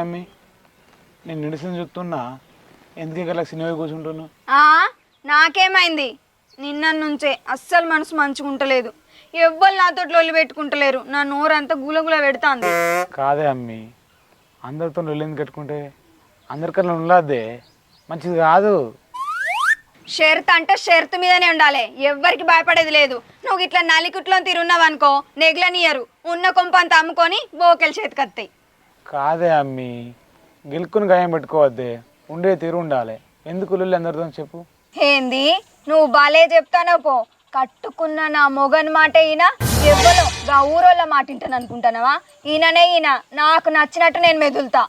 అమ్మి నేను నిడిసిన చూస్తున్నా ఎందుకు ఇక్కడ సినిమా కూర్చుంటున్నా ఆ, నాకేమైంది? నిన్న నుంచే అస్సలు మనసు మంచుకుంటలేదు. ఎవ్వరు నాతో లొల్లి పెట్టుకుంటలేరు. నా నోరంతా గులగుల పెడతాంది. కాదే అమ్మి అందరితో వెళ్ళింది కట్టుకుంటే అందరికన్నా ఉండదే మంచిది కాదు. షరత్ అంటే షరత్ మీదనే ఉండాలి. ఎవ్వరికి భయపడేది లేదు. నువ్వు ఇట్లా నలికుట్లో తిరున్నావు అనుకో నెగ్లనియరు ఉన్న కొంపంత అమ్ముకొని బోకెలు చేతికత్తాయి కాదే అమ్మి. గెలుక్కుని గాయం పెట్టుకోవద్దే. ఉండే తీరు ఉండాలి. ఎందుకు లొల్లి అందరితో చెప్పు? ఏంది? నువ్వు బాలే చెప్తానో పో. కట్టుకున్న నా మొగన్ మాట ఈయన ఎవ్వలో గా ఊరోళ్ళ మాట వింటాను అనుకుంటానవా ఈయననే ఈయన. నాకు నచ్చినట్టు నేను మెదులుతా.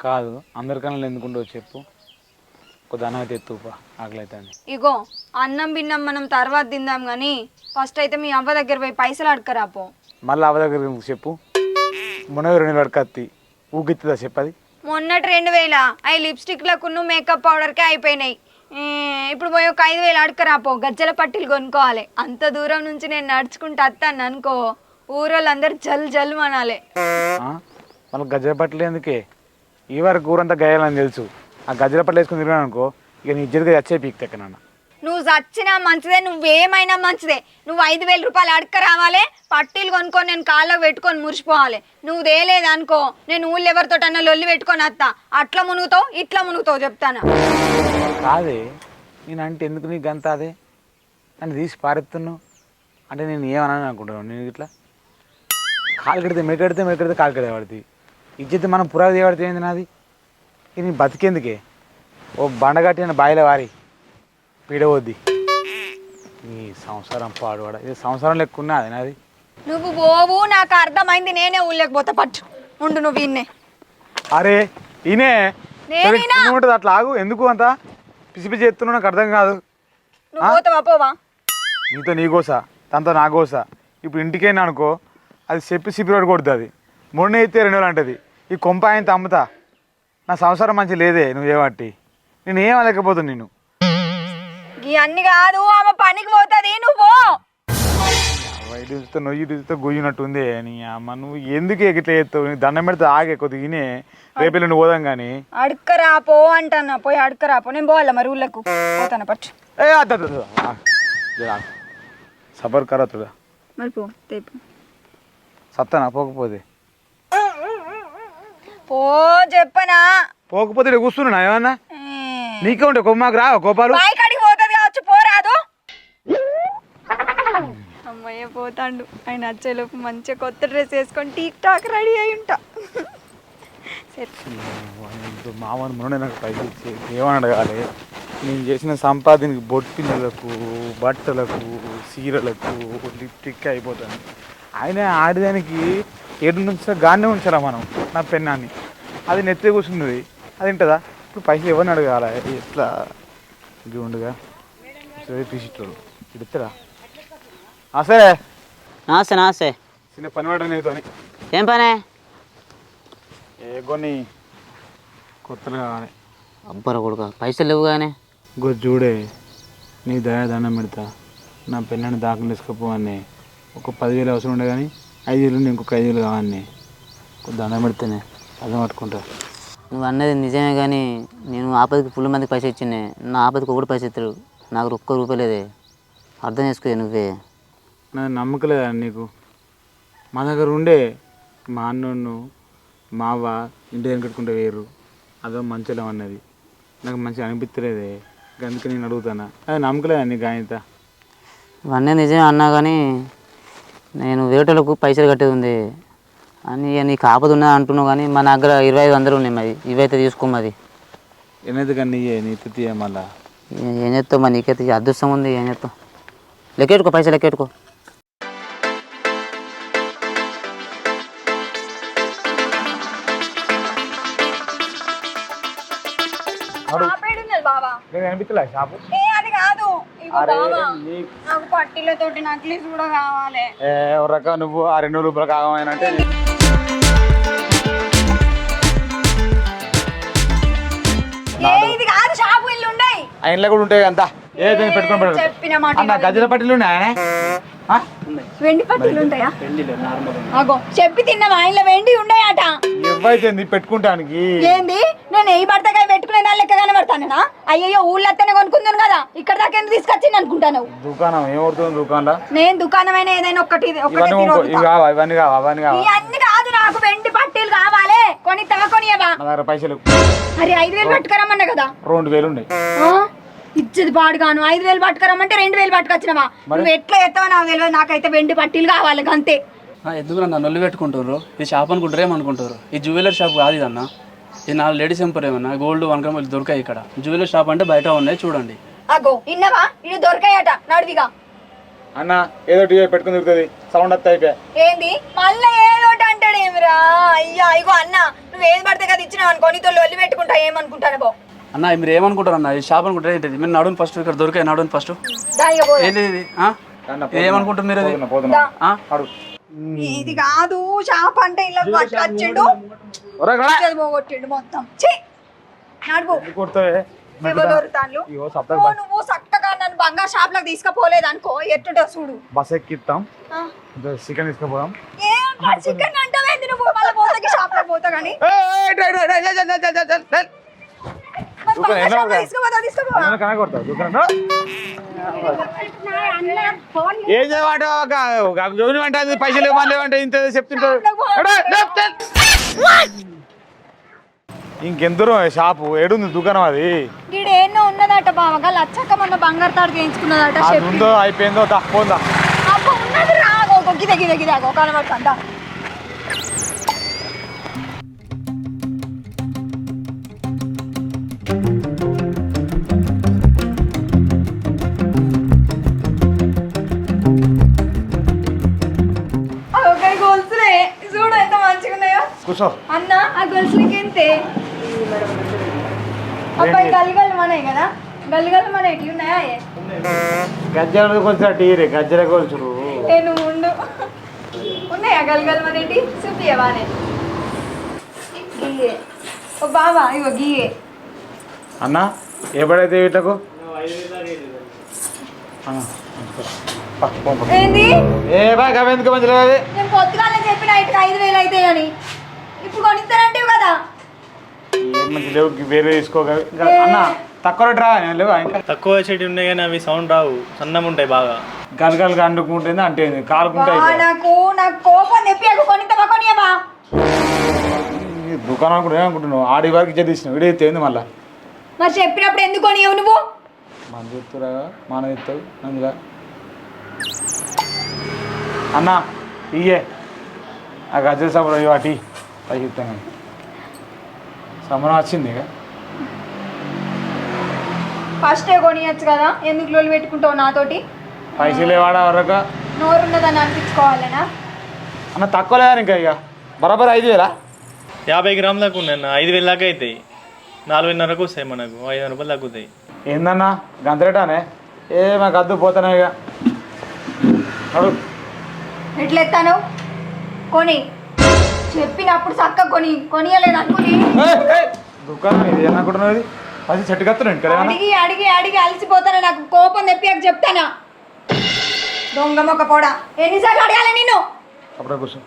కాదు అందరికన్నా ఎందుకుండో చెప్పు. ఒక ఎత్తుపా ఇగో అన్నం బిన్నం మనం తర్వాత తిందాం కానీ ఫస్ట్ అయితే మీ అవ్వ దగ్గర పోయి పైసలు అడకరా పో. మళ్ళీ అవ దగ్గర చెప్పు? మొన్న రెండు పడకత్తి ఊగిత్తుందా చెప్పది? మొన్నటి రెండు వేల అవి లిప్స్టిక్లకు మేకప్ పౌడర్కే అయిపోయినాయి. ఇప్పుడు పోయి ఒక ఐదు వేలు అడకరా పో గజ్జల పట్టీలు కొనుక్కోవాలి. అంత దూరం నుంచి నేను నడుచుకుంటూ వస్తాను అనుకో ఊరోళ్ళందరూ జల్ జల్ అనాలి మళ్ళీ గజ్జల పట్టలు ఎందుకే? ఈ వరకు ఊరంతా గయ్యాలని తెలుసు. ఆ గజ్జల పట్టలు వేసుకుని తిరిగాను అనుకో ఇక నీ ఇద్దరికి వచ్చే పీక్ తెక్కనన్న నువ్వు చచ్చినా మంచిదే నువ్వేమైనా మంచిదే. నువ్వు ఐదు వేల రూపాయలు అడక రావాలి పట్టీలు కొనుక్కొని నేను కాళ్ళకు పెట్టుకొని మురిసిపోవాలి. నువ్వు తేలేదు అనుకో నేను ఊళ్ళు ఎవరితోటన్నా లొల్లి పెట్టుకొని వస్తా. అట్లా మునుగుతావు ఇట్లా మునుగుతావు చెప్తాను. కాదే నేనంటే ఎందుకు నీకు గంత అదే? నన్ను తీసి పారెత్తున్నావు? అంటే నేను ఏమన్నాను అనుకుంటున్నాను నేను ఇట్లా కాలు కడితే మెకెడితే మెకెడితే కాలు కడితే పడుతుంది ఇచ్చేది మనం పురాది పడితే ఏంది నాది? ఇది నీ బతికేందుకే? ఓ బండగట్టిన బాయిల వారి. పీడవద్ది. నీ సంసారం పాడువాడ? ఇది సంసారం లెక్క ఉన్నది నాది. నువ్వు పోవు నాకు అర్థమైంది నేనే ఊళ్ళోకి పోతా పట్టు. ఉండు నువ్వు ఇన్నే అరే ఈయనే నేనేనా? ఉంటుంది అట్లా ఆగు. ఎందుకు అంత? పిసి పిసి ఎత్తున్నావు నాకు అర్థం కాదు. నువ్వు పోతావా పోవా? నీతో నీ గోస తనతో నా గోస. ఇప్పుడు ఇంటికైనా అనుకో అది చెప్పి సిపిరోడ్ కొడుతుంది మొన్న అయితే రెండు వేలు అంటది. ఈ కొంప ఆయన అమ్ముతా. నా సంసారం మంచి లేదే నువ్వు ఏమట్టి నేను ఏం అనలేకపోతున్నా నేను ఇవన్నీ కాదు ఆమె పనికి పోతుంది. నువ్వు చూస్తే నొయ్యి చూస్తే గొయ్యినట్టు ఉంది నీ అమ్మ. నువ్వు ఎందుకు చేస్తావు? నీ దండం పెడితే ఆగే కొద్దిగా ఈయనే రేపు నువ్వు పోదాం కానీ అడకరా పో అంటానా పోయి అడకరా పో నేను పోవాలా మరి ఊళ్ళకు? పోతాను పట్టు ఏ. సబర్ కరతుడా మరి పో తేపు సత్తనా? పోకపోతే. పో చెప్పనా. పోకపోతే కూర్చున్నా ఏమన్నా? నీకే ఉంటే కొమ్మాకు రా గోపాలు బాయికాడికి పోతుంది కావచ్చు పోరాదు అమ్మయ్య పోతాండు. ఆయన వచ్చేలోపు మంచిగా కొత్త డ్రెస్ వేసుకొని టీక్ టాక్ రెడీ అయి ఉంటా. సరే. మామూలు మొన్న నాకు పైసలు ఏమని అడగాలి? నేను చేసిన సంపాదనకి బొట్టిళ్ళకు బట్టలకు చీరలకు లిప్టిక్ అయిపోతాను. ఆయన ఆడదానికి ఏడు నుంచి గానే ఉంచారా మనం నా పెన్నాన్ని? అది నెత్తి కూర్చున్నది. అది ఉంటుందా ఇప్పుడు పైసలు ఎవరిని అడగాలి? ఎట్లా? ఇది ఉండగా. సరే తీసిట్టు సరే నమస్తే నమస్తే. చిన్న పని పడ నీతోని ఏం పనే? ఏ కొన్ని కొత్తలు కావాలి. అబ్బర కొడుక పైసలు లేవు కానీ గో చూడే నీ దయా దండం పెడతా. నా పెళ్ళని దాఖలు తీసుకుపోవని ఒక పదివేలు అవసరం ఉండే కానీ ఐదు వేలు ఇంకొక ఐదు వేలు కావాలి ఒక దండం పెడితేనే అర్థం పట్టుకుంటా. నువ్వు అన్నది నిజమే కానీ నేను ఆపదకి ఫుల్ మందికి పైసలు ఇచ్చిండే. నా ఆపదకి ఒకటి పైసలు ఇస్తాడు నాకు ఒక్క రూపాయి లేదే. అర్థం చేసుకో నువ్వే. నా నమ్మకం లేదా నీకు? మా దగ్గర ఉండే మా అన్నోళ్ళు మావ ఇంటి దగ్గర కట్టుకుంటే వేరు. అదో మంచిగా అన్నది. నాకు మంచిగా అనిపించలేదే. అందుకే నేను అడుగుతానా? అది నమ్మకలేదా నీకు ఆయన ఇవన్నీ నిజమే అన్నా కానీ నేను వేటలకు పైసలు కట్టేది ఉంది. అని నీకు ఉన్నది అంటున్నావు కానీ మన దగ్గర ఇరవై ఐదు వందలు ఉన్నాయి మరి. ఇవైతే తీసుకో మరి. ఎన్నది కానీ నీ తిత్తి మళ్ళా? ఏ- చేస్తావు మరి? నీకైతే అదృష్టం ఉంది. ఏం చేస్తావు? లెక్కెట్టుకో పైసలు లెక్కెట్టుకో అనిపించలే షాపు? ఏ అది కాదు. ఇగో బావా నాకు పట్టీలతోటి నక్లీస్ కూడా కావాలి. ఏ రకం నువ్వు ఆ రెండు రూపాయలు కావాలంటే ఏ ఇది కాదు షాపు ఇల్లు ఉండయి ఆ ఇంట్లో కూడా ఉంటాయి అంతా ఏ దాన్ని పెట్టుకొని పెడతా. చెప్పిన మాట అన్న గజ్జల పట్టిలు ఉన్నాయా? వెండి పట్టీలు ఉంటాయా? అగో చెప్పి తిన్న వాయిన్లో వెండి ఉండయాట. ఇవ్వైతే నీ పెట్టుకుంటానికి? ఏంది? నేను ఏ పడతాకాయ పెట్టుకునే దాని లెక్క కనబడతానా అయ్యయ్యో ఊళ్ళత్తనే కొనుక్కుందాను కదా. ఇక్కడ దాకా ఎందుకు తీసుకొచ్చింది అనుకుంటాను దుకాణం ఏమవుతుంది దుకాణంలో? నేను దుకాణమైన ఏదైనా ఒక్కటి ఒకటి ఇవన్నీ కావా అవన్నీ కావా? ఇవన్నీ కాదు నాకు వెండి పట్టీలు కావాలి. కొని తవ కొనియవా? నా పైసలు అరే ఐదు వేలు పట్టుకురమ్మన్నా కదా. రెండు వేలు ఉన్నాయి? ఇచ్చేది పాడుగాను. ఐదు వేలు పట్టుకురమ్మంటే రెండు వేలు పట్టుకొచ్చినవా? నువ్వు ఎట్లా ఎత్తావో నాకు తెలియదు. నాకైతే వెండి పట్టీలు కావాలి అంతే ఎందుకు నన్ను నొల్లు పెట్టుకుంటారు ఇది షాప్ అనుకుంటారు ఏమనుకుంటారు ఈ జ్యువెలర్ షాప్ కాదు ఇది అన్న ఇది నాలుగు లేడీస్ ఎంపర్ ఏమన్నా? గోల్డ్ వన్ గ్రామ్ దొరికాయి ఇక్కడ. జ్యువెలర్ షాప్ అంటే బయట ఉన్నాయి చూడండి. అగో ఇన్నవా? ఇది దొరకాయట నడివిగా. అన్న ఏదో టీవీ పెట్టుకుని దొరుకుతుంది సౌండ్ వస్తే అయిపోయా. ఏంది? మళ్ళీ ఏదోటి అంటాడు ఏమిరా అయ్యా ఇగో అన్న నువ్వు ఏది పడితే కదా ఇచ్చినావు అనుకో నీతో లొల్లి పెట్టుకుంటా ఏమనుకుంటాను బో అన్న మీరు ఏమనుకుంటారు అన్న ఈ షాప్ అనుకుంటారు ఏంటిది మీరు నడుని ఫస్ట్ ఇక్కడ దొరికాయి నడుని ఫస్ట్ ఏంటి ఇది ఆ? ఏమనుకుంటారు మీరు ఇది ఆ? కాదు షాప్ అంటే ఇలా పట్టుకొచ్చిండు పోగొట్టిండు మొత్తం ఛీ నువ్వు చక్కగా నన్ను బంగారు షాప్లకు తీసుకుపోలేదు అనుకో ఎట్టుంటో చూడు బస్ ఎక్కిస్తాం ఆ. చికెన్ తీసుకుపోదాం ఏం చికెన్ అంటావేంది నువ్వు మళ్ళీ పోతాకి షాప్లో పోతా కానీ ఏం ఒక జోని అంటే పైసలు ఇవ్వాలి అంటే ఇంత చెప్తుంటారు. ఇంకెందరూ షాపు? ఏడుంది దుకాణం అది? ఈడ ఎన్నో ఉన్నదట బావగా లచ్చక్క మొన్న బంగారు తాడు చేయించుకున్నదట ఉందో అయిపోయిందో తక్కువ అబ్బో ఉన్నది రాగో గిద గిద గిద కనబడుతుందా కూర్చో. అన్న ఆ గొలుసులకి ఎంతే అబ్బాయి గల్గలు మనయి కదా? గల్గలు మన ఎట్లు ఉన్నాయా? ఏ? గజ్జల కొలుసు టీరే గజ్జల కొలుచురు ఏ నువ్వు ఉండు. ఉన్నాయా గల్గలు మన ఏంటి? చూపియవానే గీయే. ఓ బావా ఇగో గీయే. అన్న ఏ పడైతే వీటికు. ఏంది? ఏ బా గవెందుకు మంచిగా అది నేను పొద్దుగానే చెప్పిన ఐదు వేలు అయితే అని ఇప్పుడు కొనిస్తానంటే కదా. లేవు వేరే తీసుకో ఇంకా అన్న తక్కువ రేటు రా లేవు? ఇంకా తక్కువ చెట్టు ఉన్నాయి కానీ అవి సౌండ్ రావు. సన్నం ఉంటాయి బాగా. గలగలగా అండుకుంటుంది అంటే కాలుకుంటే బా, అయిపోయి. నాకు నాకు కోపం తెప్పి అక్కడ కొనిస్తావా కొనియవా? ఈ దుకాణం కూడా ఏమనుకుంటున్నావు ఆడి వరకు తీసినావు. వీడియో ఎత్తేంది మళ్ళా? మరి చెప్పినప్పుడు ఎందుకు కొనియవు నువ్వు? మన చెప్తురా మన చెప్తావు అందులో అన్న ఇయ్యే. ఆ గజ్జల అటి పైకి ఇస్తాను సమరం వచ్చింది ఇక ఫస్టే కొనియచ్చు కదా ఎందుకు లోలు పెట్టుకుంటావు నాతోటి? పైసలు వాడ వరకు నోరున్నదని అనిపించుకోవాలనా? అన్న తక్కువ లేదా ఇంకా ఇక? బరాబర్ ఐదు వేలా? యాభై గ్రాముల దాకా ఉన్నాయి అన్న. ఐదు వేల దాకా అవుతాయి. నాలుగున్నరకు వస్తాయి మనకు. ఐదు రూపాయలు తగ్గుతాయి ఏందన్నా? గంతరేటానే ఏ మాకు అద్దు పోతానే ఇక. అడుగు ఎట్లా ఎత్తాను కొని. చెప్పినప్పుడు చక్కగా కొని కొనియలేదు అనుకుని. దుకాణం ఇది ఏమనుకుంటున్నావు ఇది? పది చెట్టు కత్తున్నాను అడిగి అడిగి అడిగి అలసిపోతాను నాకు కోపం తెప్పి చెప్తానా? దొంగ మొక్క పోడా. ఎన్నిసార్లు అడగాల నిన్ను? అప్పుడే కూర్చో.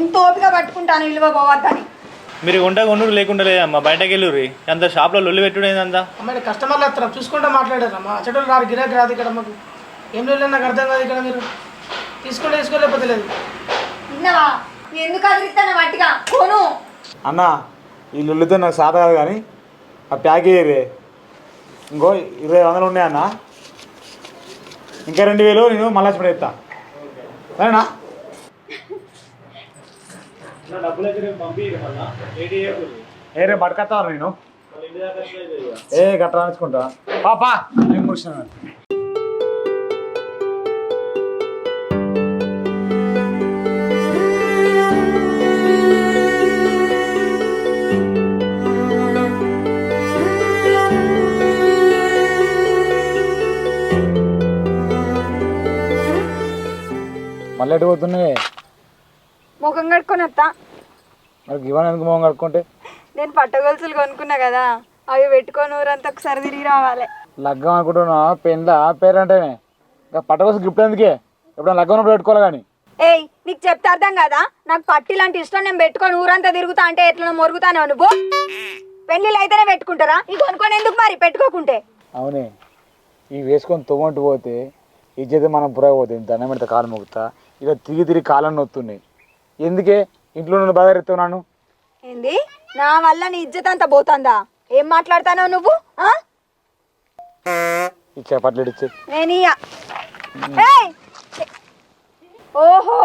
ఇంత ఓపిక పట్టుకుంటాను ఇల్లు పోవద్దని. మీరు కొంట కొనురు లేకుండా లేదమ్మా బయటకు వెళ్ళుర్రి. అంత షాప్లో లొల్లి పెట్టుడు ఏందంతా అమ్మాయి కస్టమర్లు వస్తారు చూసుకుంటూ మాట్లాడారమ్మా చెట్టులు రారు గిరాకీ రాదు ఇక్కడ మాకు. ఏం లేదు నాకు అర్థం కాదు ఇక్కడ మీరు. తీసుకుంటే తీసుకోలేకపోతే లేదు విన్నావా ఎందుకు అదిరిస్తాను కొను అన్న ఈ లొల్లితో నాకు సాత కాదు కానీ ఆ ప్యాక్ వేయరే ఇంకో ఇరవై వందలు ఉన్నాయన్న ఇంకా రెండు వేలు నేను మళ్ళీ ఎత్తా సరేనా? ఏ రే పట్టుకొస్తా నేను. ఏ గట్ట రాసుకుంటా పాపా నేను కూర్చున్నాను. మళ్ళీ ఎటు పోతున్నాయి? ముఖం కట్టుకొని వస్తా మరి ఇవ్వని ఎందుకు మొహం కడుక్కుంటే? నేను పట్టగొలుసులు కొనుక్కున్నా కదా అవి పెట్టుకొని ఊరంతా ఒకసారి తిరిగి రావాలి. లగ్గం అనుకుంటున్నా పెళ్ళ పేరంటేనే. ఇంకా పట్టకోసం గిఫ్ట్ ఎందుకే? ఎప్పుడైనా లగ్గం ఉన్నప్పుడు పెట్టుకోవాలి కానీ. ఏయ్ నీకు చెప్తే అర్థం కదా? నాకు పట్టి లాంటి ఇష్టం నేను పెట్టుకొని ఊరంతా తిరుగుతా అంటే ఎట్లా మొరుగుతాను నువ్వు పెళ్ళిళ్ళు అయితేనే పెట్టుకుంటారా? ఇవి కొనుక్కొని ఎందుకు మరి పెట్టుకోకుంటే? అవునే. ఇవి వేసుకొని తొమ్మంటు పోతే ఇజ్జత మనం పురగపోతుంది దండం పెడితే కాలం మొక్కుతా? ఇక తిరిగి తిరిగి కాలం నొత్తున్నాయి. ఎందుకే? ఇంట్లో నుండి బాగా ఎత్తున్నాను ఏంది? నా వల్ల నీ ఇజ్జత్ అంతా పోతుందా? ఏం మాట్లాడతానో నువ్వు? ఆ? ఈ చేపట్లు ఇచ్చే నేను ఇయ్య. ఏయ్! ఓహో!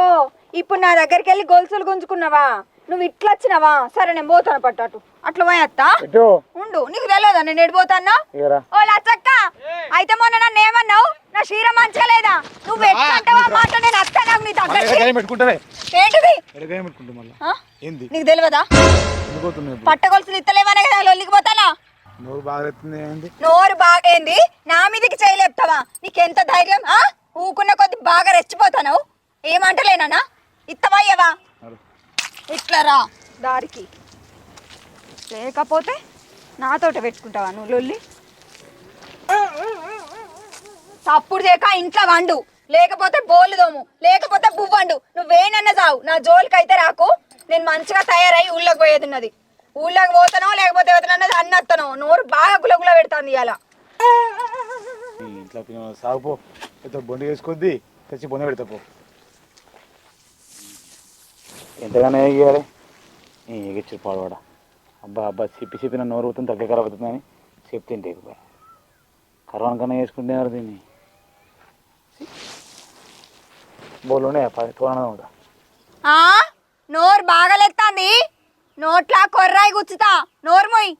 ఇప్పుడు నా దగ్గరికి వెళ్ళి గొలుసులు గుంజుకున్నావా? నువ్వు ఇట్లా వచ్చినావా? సరే నేను పోతాను పట్టాటు అట్లా పోయేస్తా ఉండు. నీకు తెలియదా? నేను ఎడిపోతానా ఇగరా. ఓ లచ్చక్క! అయితే మొన్న నన్ను ఏమన్నావు? నా క్షీర మంచిగా లేదా? నువ్వు ఎట్లంటావా మాట? నేను అత్తా నాకు నీ దగ్గరికి ఎడగాయం పెట్టుకుంటారే ఏంటిది? ఎడగాయం పెట్టుకుంటా మళ్ళీ. ఆ? ఏంది? నీకు తెలియదా? ఎందుకు పోతున్నాయి ఇప్పుడు? పట్ట గొలుసులు ఇత్తలేవనే కదా లొల్లికి పోతానా? నోరు బాగా ఎత్తుంది ఏంది? నోరు బాగేంది నా మీదకి చేయలేపుతావా నీకెంత ధైర్యం? ఆ? ఊకున్న కొద్ది బాగా రెచ్చిపోతాను ఏమంటలేనా ఇత్తవయ్యవా. ఇట్లా రా దారికి. లేకపోతే నాతోట పెట్టుకుంటావా నువ్వు లొల్లి? తప్పుడు చేయక ఇంట్లో వండు. లేకపోతే బోలు దోము. లేకపోతే బువ్వండు నువ్వేనన్నా చావు నా జోలికైతే రాకు. నేను మంచిగా తయారై ఊళ్ళోకి పోయేది ఉన్నది. ఊళ్ళోకి పోతానో లేకపోతే ఎవరినన్నది అన్నత్తనో. నోరు బాగా గులగుల పెడుతుంది ఇలా ఇంట్లో సాగుపో బొండి వేసుకొద్ది. తెచ్చి బొంద పెడతా పో. ఎంతగానో ఎగియాలి ఎగిచ్చి పాడవాడ? అబ్బా అబ్బా చెప్పి సిప్పిన నోరు అవుతుంది తగ్గ ఖరాబ్ అవుతుంది అని చెప్తే ఇంటికి కరోనా కన్నా వేసుకుంటే దీన్ని బోలునే పది తోరణం ఆ? నోరు బాగా నోట్లా కొర్రాయి గుచ్చుతా. నోరు మొయ్.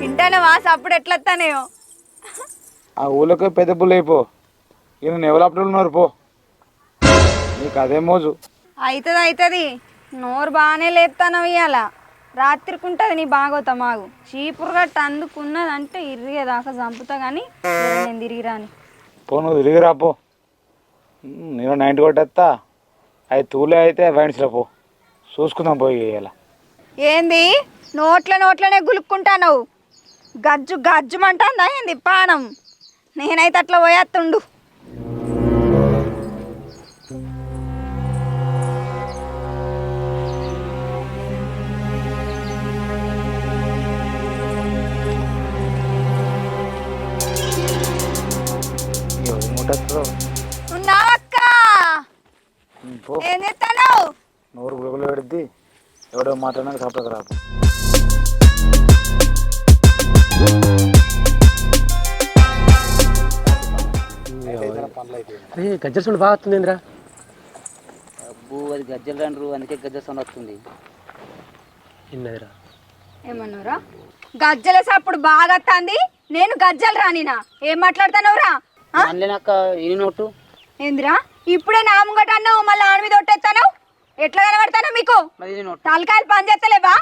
వింటానవా అప్పుడు ఎట్లెత్తానేయో? ఆ ఊళ్ళోకి పెద్ద పుల్ల అయిపో. ఈయన ఎవలాప్టలు ఉన్నారు పో. నీకు అదే మోజు. అవుతుంది అవుతుంది నోరు బాగానే లేపుతాను ఇవాళ రాత్రికి నీ బాగోతా మాగు చీపురు గట్ట అందుకున్నదంటే ఇరిగేదాకా చంపుతా కానీ నేను తిరిగి రాని. పో నువ్వు తిరిగి రా పో. నేను నైన్టీ కొట్టేస్తా అవి తూలే అయితే వైన్స్లో పో. చూసుకుందాం పోయి ఇలా ఏంది? నోట్ల నోట్లనే గులుక్కుంటాను గజ్జు గజ్జుమంటుందా ఏంది? పానం. నేనైతే అట్లా పోయేస్తుండు నోరు గులగుల పెడిద్ది. ఎవడో మాట్లాడినాక సపరేట్ రాపు అరే గజ్జల సౌండ్ బాగా వస్తుంది ఏంద్రా అబ్బు అది గజ్జలు రండ్రు అందుకే గజ్జల సౌండ్ వస్తుంది. ఇన్నదిరా. ఏమన్నారా గజ్జల సప్పుడు బాగా వస్తుంది నేను గజ్జలు రానినా? ఏం మాట్లాడతానవురా ఆ? అనలేనాక ఈ నోటు. ఏందిరా? ఇప్పుడే నా ముంగట అన్నావు మళ్ళీ ఆడ మీద ఒట్టేస్తాను ఎట్లా కనబడతానో మీకు? మరి నోటు. తలకాయలు పని చేస్తలేవా?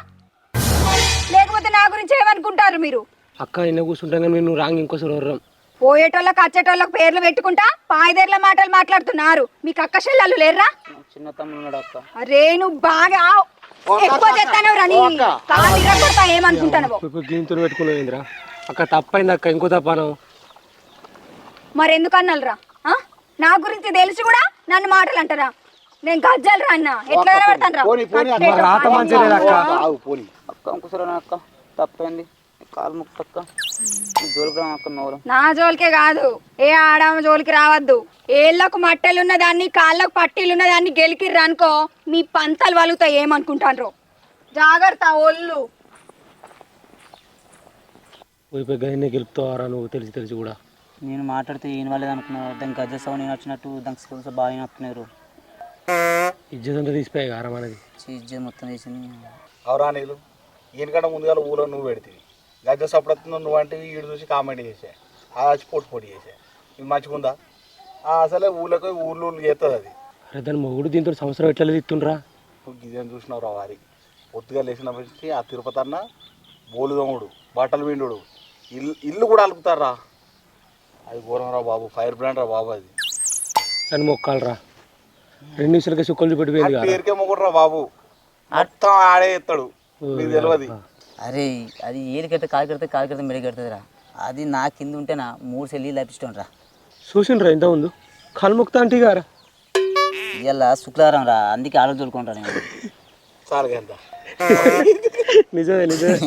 లేకపోతే నా గురించి ఏమనుకుంటారు మీరు? అక్క నిన్న కూర్చుంటాం కానీ నువ్వు రాంగ్ ఇంకోసారి వర్రం పోయేటోళ్ళకి వచ్చేటోళ్ళకి పేర్లు పెట్టుకుంటా పాయిదేర్ల మాటలు మాట్లాడుతున్నారు. మీకు అక్క చెల్లెలు లేర్రా? చిన్న తమ్ముడు ఉన్నాడు అక్క. అరే నువ్వు బాగా ఎక్కువ చేస్తాను రాని ఇరగొడతా ఏమనుకుంటాను దీంతో పెట్టుకున్నావు అక్క తప్పైంది అక్క ఇంకో తప్పాను మరి ఎందుకు అన్నారా నా గురించి తెలిసి కూడా నన్ను మాటలు అంటారా నేను గజ్జలు రా అన్న ఎట్లా మంచిగా లేదు అక్క? తప్పైంది. కాలు ముక్కు నా జోలికే కాదు. ఏ ఆడమ జోలికి రావద్దు. ఏళ్ళకు మట్టెలు ఉన్న దాన్ని కాళ్ళకు పట్టీలు ఉన్న దాన్ని గెలికిర్రు అనుకో మీ పంతలు వలుగుతాయి ఏమనుకుంటారు జాగ్రత్త ఒళ్ళు. పోయిపోయి గదినే గెలుపుతావారా నువ్వు? తెలిసి తెలిసి కూడా. నేను మాట్లాడితే ఈయన వాళ్ళేది అనుకున్నారు దానికి సౌండ్ నేను వచ్చినట్టు దానికి స్కూల్స్ బాగా వినొస్తున్నారు ఇజ్జత్ అంతా తీసిపోయాయి కారం అనేది చీజ్ మొత్తం వేసింది అవురా నీళ్ళు ఈయనకంటే ముందుగా ఊళ్ళో నువ్వు పెడితే. సపడుతుందో నువ్వు అంటే ఈడు చూసి కామెంట్ చేసా. ఆ వచ్చి పొట్టు పొడి చేసా. ఇది మంచిగుందా ఆ, అసలే ఊళ్ళోకి ఊర్లు ఊళ్ళు చేస్తుంది అది. అరే దాని మొగుడు దీంతో సంవత్సరం ఎట్లా నువ్వు గిజని చూసినావు రా వారి? పొద్దుగా లేచిన వచ్చి ఆ తిరుపతి అన్న బోలుదోముడు బట్టలు విండు ఇల్లు ఇల్లు కూడా అలుకుతారా అది ఘోరం రా బాబు ఫైర్ బ్రాండ్ రా బాబు అది. అని మొక్కాలరా. రెండు నిమిషాలకి సుక్కలు చూపెట్టిపోయింది పేరుకే మొగుడు రా బాబు. మొత్తం ఆడే ఎత్తాడు మీకు తెలియదు అరే అది ఏది కడితే కాలు కడితే కాలు కడితే మెడ కడుతుందిరా. అది నా కింద ఉంటే నా మూడు సెల్లి లభిస్తాం రా. చూసిండ్రా ఎంత ఉందో కాలు మొక్తా అంటే గారా ఇవాళ శుక్రవారం రా అందుకే ఆలోచన తోలుకుంటాను నేను. చాలు ఎంత నిజమే నిజమే.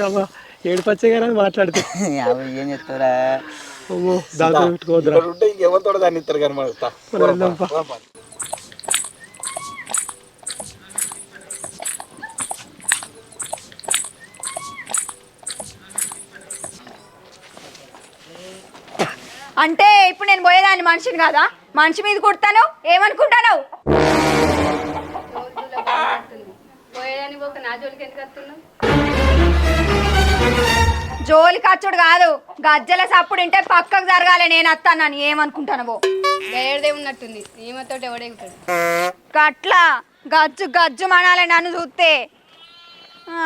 అమ్మా ఏడు పచ్చగారా అని మాట్లాడితే అవి ఏం చెప్తారా దాంతో ఉంటే ఇంకెవరితో దాన్ని ఇస్తారు కానీ మనకు తా. మరి వెళ్దాం పా. పోదాం పా. అంటే ఇప్పుడు నేను పోయేదాన్ని మనిషిని కాదా? మనిషి మీద కుడతాను? ఏమనుకుంటాను? పోయేదానికి ఒక నా జోలికి ఎందుకు వస్తున్నావు? జోలి ఖర్చుడు కాదు. గజ్జల సప్పుడు ఉంటే పక్కకు జరగాలి నేను వస్తాను ఏమనుకుంటాను వేరేదే ఉన్నట్టుంది. ఎవడెగుతాడు గట్ల గజ్జు గజ్జు మనాలి నన్ను చూస్తే. ఆ,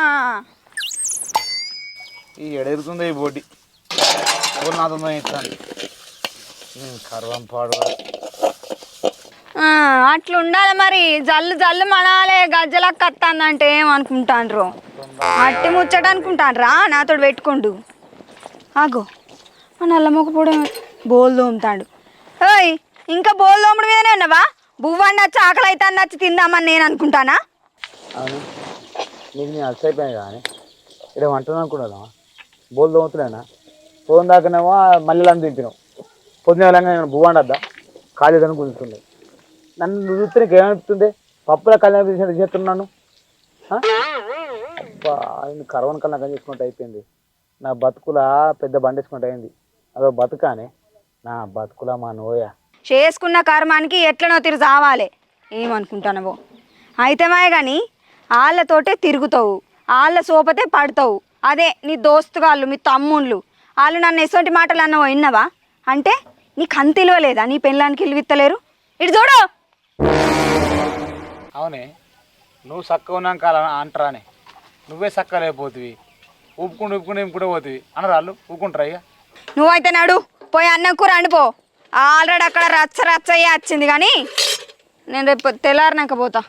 ఈ ఎడెరుగుతుందో ఈ బోటి ఎవరు నాతో ఇస్తాను. అట్లా ఉండాలి మరి. జల్లు జల్లు మనాలే గజ్జలకు కత్తాందంటే ఏమనుకుంటాండ్రు? అట్టి ముచ్చట అనుకుంటాన్రా నాతో పెట్టుకోండు. ఆగో. మా నల్ల మొక్కపోవడం బోల్ తోముతాడు ఓయ్ ఇంకా బోల్ తోముడు మీదనే ఉన్నావా? బువ్వండి వచ్చి ఆకలి అయితే వచ్చి తిందామని నేను అనుకుంటానా? నీకు నేను అలసైపోయాను కానీ ఇక్కడ వంటను అనుకున్నాను బోల్ తోముతున్నానా ఫోన్ దాకానేమో మళ్ళీ అని తింపినావు పొద్దున వెళ్ళంగా నేను భూవండద్దా? కుదురుతుంది నన్ను నువ్వు చూస్తే నీకు ఏమనిపిస్తుంది పప్పుల కళ్యాణం చేసినట్టు చేస్తున్నాను. అబ్బా ఆయన కరవని కన్నా చేసుకుంటే అయిపోయింది. నా బతుకుల పెద్ద బండేసుకుంటే అయింది. అదో బతుకానే. నా బతుకుల మా నోయ. చేసుకున్న కర్మానికి ఎట్లనో తిరిగి చావాలి ఏమనుకుంటానవో. అయితేమాయే కానీ వాళ్ళతోటే తిరుగుతావు. వాళ్ళ సోపతే పడతావు. అదే నీ దోస్తుగాళ్ళు మీ తమ్ముళ్ళు. వాళ్ళు నన్ను ఎటువంటి మాటలు అన్నవో విన్నావా అంటే నీకు అంత ఇలవలేదా నీ పెళ్ళానికి ఇల్లువిత్తలేరు ఇటు చూడు! అవునే నువ్వు చక్కగా ఉన్నాక అలా అంటరానే. నువ్వే చక్క లేకపోతుంది ఊపుకుంటూ ఊపుకుంటూ ఇంపుకుంటూ పోతుంది అనరు వాళ్ళు ఊపుకుంటారా ఇక? నువ్వైతే నాడు పోయి అన్నం కూర అండిపో ఆల్రెడీ అక్కడ రచ్చ రచ్చయ్యే వచ్చింది కానీ నేను రేపు తెల్లారినాక పోతా.